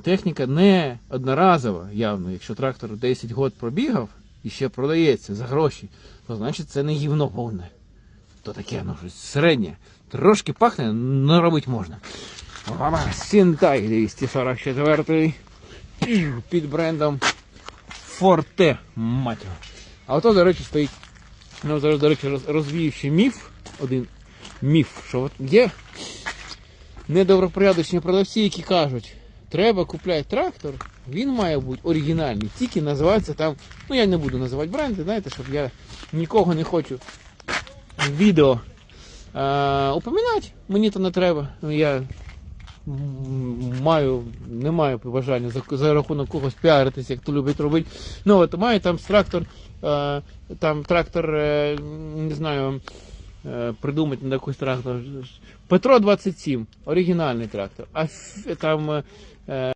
техніка не одноразова, явно. Якщо трактор 10 год пробігав і ще продається за гроші, то значить це не гівно повне. То таке, ну щось середнє. Трошки пахне, но робити можна. Сінтай 244 під брендом мать його. А ото, до речі, стоїть. Ну, зараз, до речі, роз- міф. Один міф, що от є недобропорядочні продавці, які кажуть, треба купляти трактор, він має бути оригінальний, тільки називається там, ну я не буду називати бренди, знаєте, щоб я нікого не хочу в відео е, упоминати, мені то не треба. Я маю, не маю бажання за, за рахунок когось піаритися, як то любить робити. Ну от має там трактор, е, там трактор, е, не знаю, е, придумати на якийсь трактор. Петро 27, оригінальний трактор. А там е,